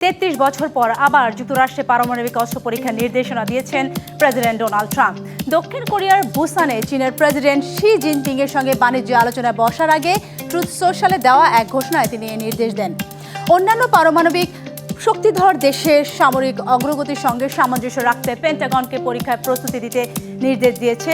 তেত্রিশ বছর পর আবার যুক্তরাষ্ট্রে পারমাণবিক অস্ত্র পরীক্ষার নির্দেশনা দিয়েছেন প্রেসিডেন্ট ডোনাল্ড ট্রাম্প। দক্ষিণ কোরিয়ার বুসানে চীনের প্রেসিডেন্ট শি জিনপিং এর সঙ্গে বাণিজ্য আলোচনায় বসার আগে ট্রুথ সোশ্যালে দেওয়া এক ঘোষণায় তিনি এই নির্দেশ দেন। অন্যান্য পারমাণবিক শক্তিধর দেশের সামরিক অগ্রগতির সঙ্গে সামঞ্জস্য রাখতে পেন্টাগনকে পরীক্ষায় প্রস্তুতি দিতে নির্দেশ দিয়েছে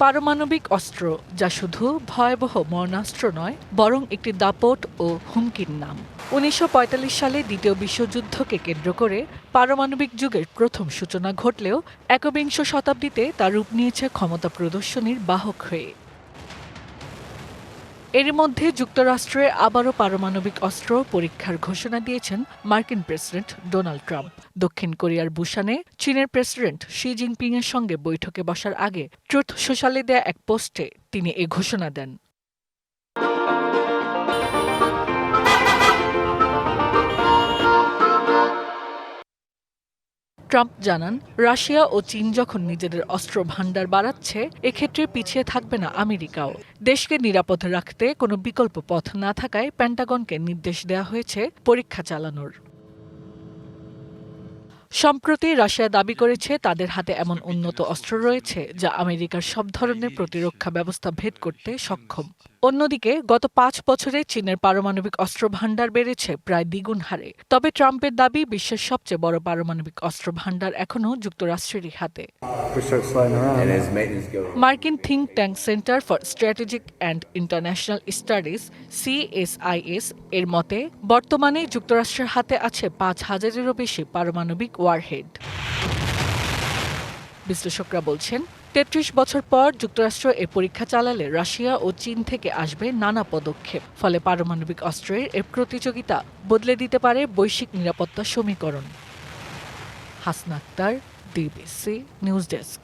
পারমাণবিক অস্ত্র, যা শুধু ভয়াবহ মরণাস্ত্র নয়, বরং একটি দাপট ও হুমকির নাম। উনিশশো পঁয়তাল্লিশ সালে দ্বিতীয় বিশ্বযুদ্ধকে কেন্দ্র করে পারমাণবিক যুগের প্রথম সূচনা ঘটলেও একবিংশ শতাব্দীতে তা রূপ নিয়েছে ক্ষমতা প্রদর্শনীর বাহক হয়ে। এর মধ্যে যুক্তরাষ্ট্রে আবারও পারমাণবিক অস্ত্র পরীক্ষার ঘোষণা দিয়েছেন মার্কিন প্রেসিডেন্ট ডোনাল্ড ট্রাম্প। দক্ষিণ কোরিয়ার বুসানে চীনের প্রেসিডেন্ট শি জিনপিং এর সঙ্গে বৈঠকে বসার আগে ট্রুথ সোশ্যালে দেয়া এক পোস্টে তিনি এ ঘোষণা দেন। ট্রাম্প জানান, রাশিয়া ও চীন যখন নিজেদের অস্ত্র ভাণ্ডার বাড়াচ্ছে, এক্ষেত্রে পিছিয়ে থাকবে না আমেরিকাও। দেশকে নিরাপদ রাখতে কোনো বিকল্প পথ না থাকায় প্যান্টাগনকে নির্দেশ দেওয়া হয়েছে পরীক্ষা চালানোর। সম্প্রতি রাশিয়া দাবি করেছে, তাদের হাতে এমন উন্নত অস্ত্র রয়েছে যা আমেরিকার সব ধরনের প্রতিরক্ষা ব্যবস্থা ভেদ করতে সক্ষম। অন্যদিকে গত পাঁচ বছরে চীনের পারমাণবিক অস্ত্র ভাণ্ডার বেড়েছে প্রায় দ্বিগুণ হারে। তবে ট্রাম্পের দাবি বিশ্বের সবচেয়ে বড় পারমাণবিক অস্ত্র ভাণ্ডার এখনও যুক্তরাষ্ট্রেরই হাতে. মার্কিন think tank center for strategic and international studies CSIS এর মতে বর্তমানে যুক্তরাষ্ট্রের হাতে আছে পাঁচ হাজারেরও বেশি পারমাণবিক ওয়ারহেড। বিশ্লেষকরা বলছেন, তেত্রিশ বছর পর যুক্তরাষ্ট্র এ পরীক্ষা চালালে রাশিয়া ও চীন থেকে আসবে নানা পদক্ষেপ। ফলে পারমাণবিক অস্ত্রের এ প্রতিযোগিতা বদলে দিতে পারে বৈশ্বিক নিরাপত্তা সমীকরণ। Hasna Akter DBC news desk.